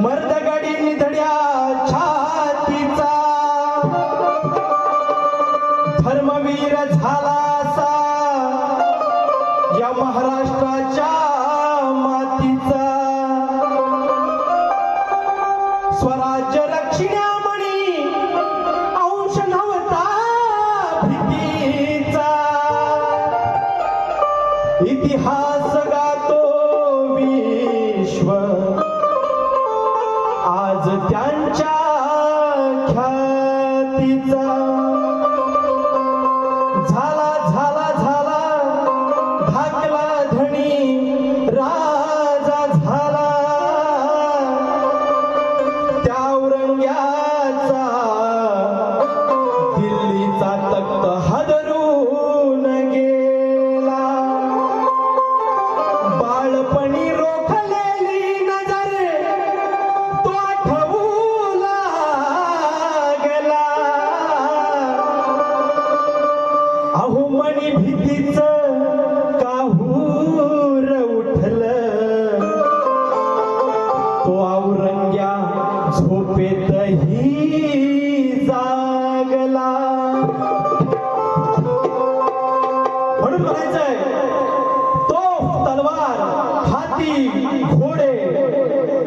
मर्दगडी निधड्या छातीचा. धर्मवीर झाला असा. या महाराष्ट्राच्या मातीचा. स्वराज्य रक्षिण्यामणी अंश नव्हता भीतीचा. इतिहास आज त्यांच्या ख्यातीचा झोपेतही जागला. म्हणून म्हणायचंय तो तलवार हाथी घोड़े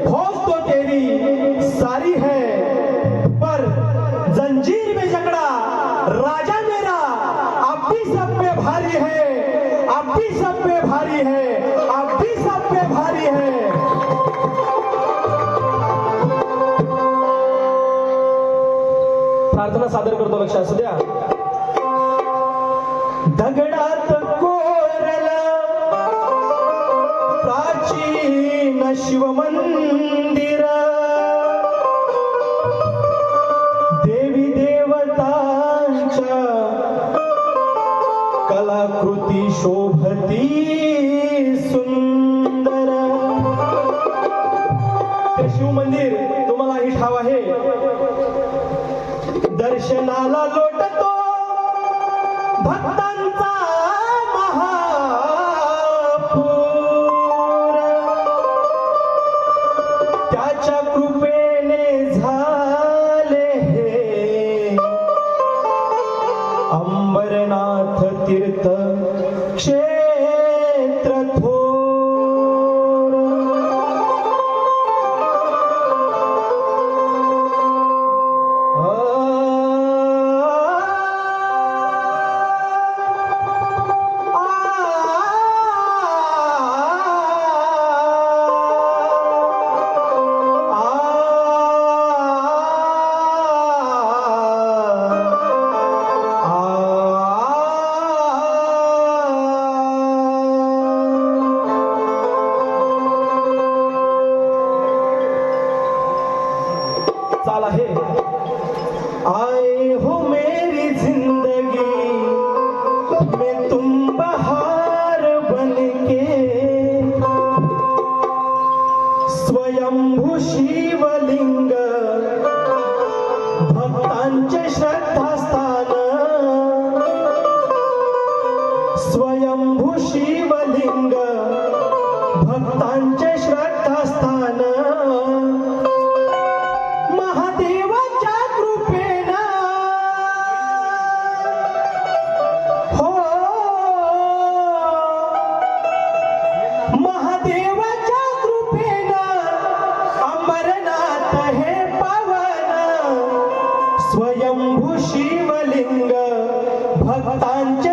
फौज तो तेरी सारी है पर जंजीर में जकड़ा राजा मेरा आप भी सब पे भारी है आप भी सब पे भारी है आप भी सब पे भारी है। प्रार्थना सादर करतो लक्ष असू द्या दगडात कोरल प्राचीन शिवमंदिर. देवी देवतांच्या कलाकृती शोभती सुंदर. ते शिवमंदिर तुम्हाला ही ठाव आहे. दर्शनाला लोटतो. भक्तांचा महापूर. त्याच्या कृपेने झाले हे. अंबरनाथ तीर्थ क्षेत्र. आहे आए हो मेरी ज़िंदगी, में तुम बहार बन के स्वयंभू शिवलिंग, भक्तांचे श्रद्धास्थान स्वयंभू शिवलिंग भक्तांचे